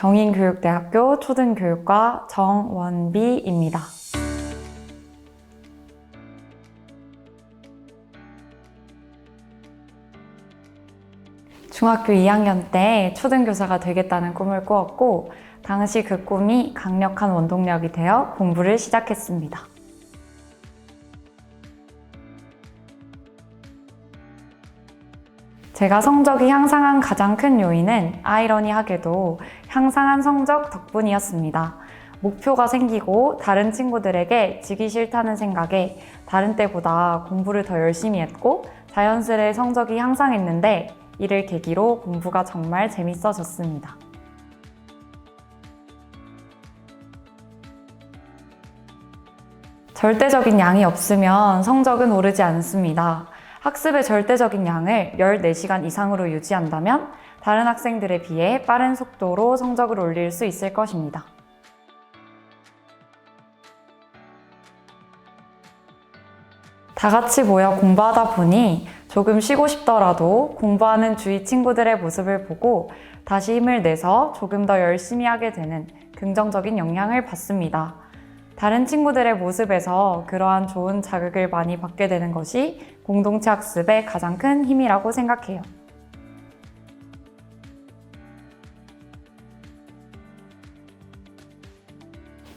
경인교육대학교 초등교육과 정원비입니다. 중학교 2학년 때 초등교사가 되겠다는 꿈을 꾸었고, 당시 그 꿈이 강력한 원동력이 되어 공부를 시작했습니다. 제가 성적이 향상한 가장 큰 요인은 아이러니하게도 향상한 성적 덕분이었습니다. 목표가 생기고 다른 친구들에게 지기 싫다는 생각에 다른 때보다 공부를 더 열심히 했고 자연스레 성적이 향상했는데 이를 계기로 공부가 정말 재밌어졌습니다. 절대적인 양이 없으면 성적은 오르지 않습니다. 학습의 절대적인 양을 14시간 이상으로 유지한다면 다른 학생들에 비해 빠른 속도로 성적을 올릴 수 있을 것입니다. 다 같이 모여 공부하다 보니 조금 쉬고 싶더라도 공부하는 주위 친구들의 모습을 보고 다시 힘을 내서 조금 더 열심히 하게 되는 긍정적인 영향을 받습니다. 다른 친구들의 모습에서 그러한 좋은 자극을 많이 받게 되는 것이 공동체 학습의 가장 큰 힘이라고 생각해요.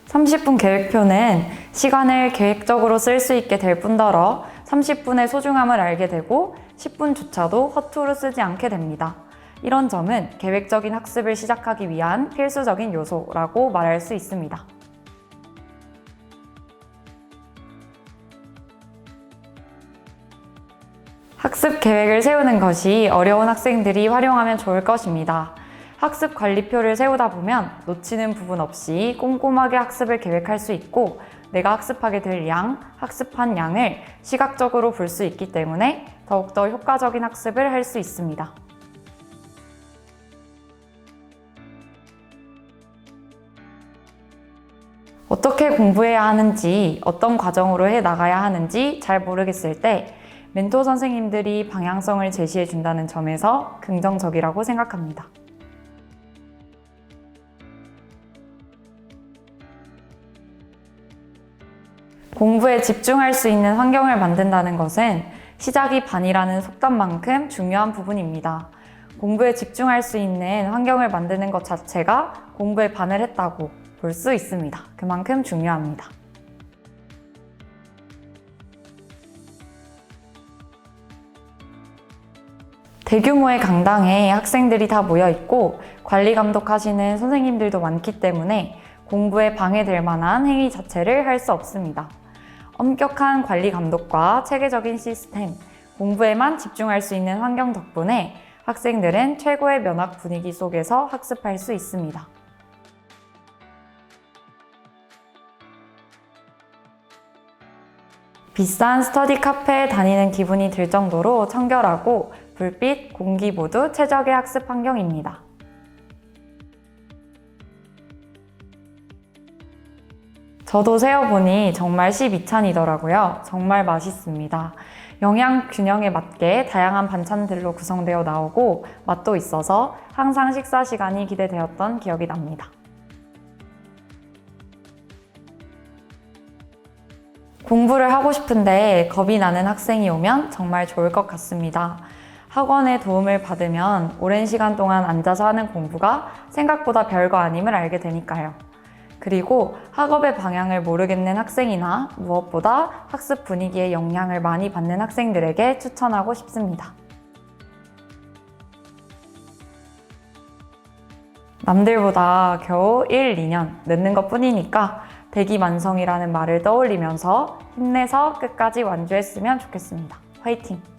(30분) 계획표는 시간을 계획적으로 쓸 수 있게 될 뿐더러 30분의 소중함을 알게 되고 10분조차도 허투루 쓰지 않게 됩니다. 이런 점은 계획적인 학습을 시작하기 위한 필수적인 요소라고 말할 수 있습니다. 학습 계획을 세우는 것이 어려운 학생들이 활용하면 좋을 것입니다. 학습 관리표를 세우다 보면 놓치는 부분 없이 꼼꼼하게 학습을 계획할 수 있고 내가 학습하게 될 양, 학습한 양을 시각적으로 볼 수 있기 때문에 더욱더 효과적인 학습을 할 수 있습니다. 어떻게 공부해야 하는지, 어떤 과정으로 해 나가야 하는지 잘 모르겠을 때 멘토 선생님들이 방향성을 제시해 준다는 점에서 긍정적이라고 생각합니다. 공부에 집중할 수 있는 환경을 만든다는 것은 시작이 반이라는 속담만큼 중요한 부분입니다. 공부에 집중할 수 있는 환경을 만드는 것 자체가 공부에 반을 했다고 볼 수 있습니다. 그만큼 중요합니다. 대규모의 강당에 학생들이 다 모여 있고 관리 감독하시는 선생님들도 많기 때문에 공부에 방해될 만한 행위 자체를 할 수 없습니다. 엄격한 관리 감독과 체계적인 시스템, 공부에만 집중할 수 있는 환경 덕분에 학생들은 최고의 면학 분위기 속에서 학습할 수 있습니다. 비싼 스터디 카페에 다니는 기분이 들 정도로 청결하고 불빛, 공기 모두 최적의 학습 환경입니다. 저도 세어보니 정말 12찬이더라고요. 정말 맛있습니다. 영양 균형에 맞게 다양한 반찬들로 구성되어 나오고 맛도 있어서 항상 식사 시간이 기대되었던 기억이 납니다. 공부를 하고 싶은데 겁이 나는 학생이 오면 정말 좋을 것 같습니다. 학원의 도움을 받으면 오랜 시간 동안 앉아서 하는 공부가 생각보다 별거 아님을 알게 되니까요. 그리고 학업의 방향을 모르겠는 학생이나 무엇보다 학습 분위기에 영향을 많이 받는 학생들에게 추천하고 싶습니다. 남들보다 겨우 1, 2년 늦는 것 뿐이니까 대기만성이라는 말을 떠올리면서 힘내서 끝까지 완주했으면 좋겠습니다. 화이팅!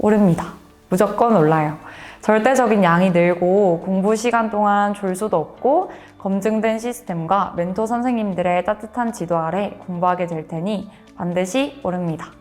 오릅니다. 무조건 올라요. 절대적인 양이 늘고 공부 시간 동안 졸 수도 없고 검증된 시스템과 멘토 선생님들의 따뜻한 지도 아래 공부하게 될 테니 반드시 오릅니다.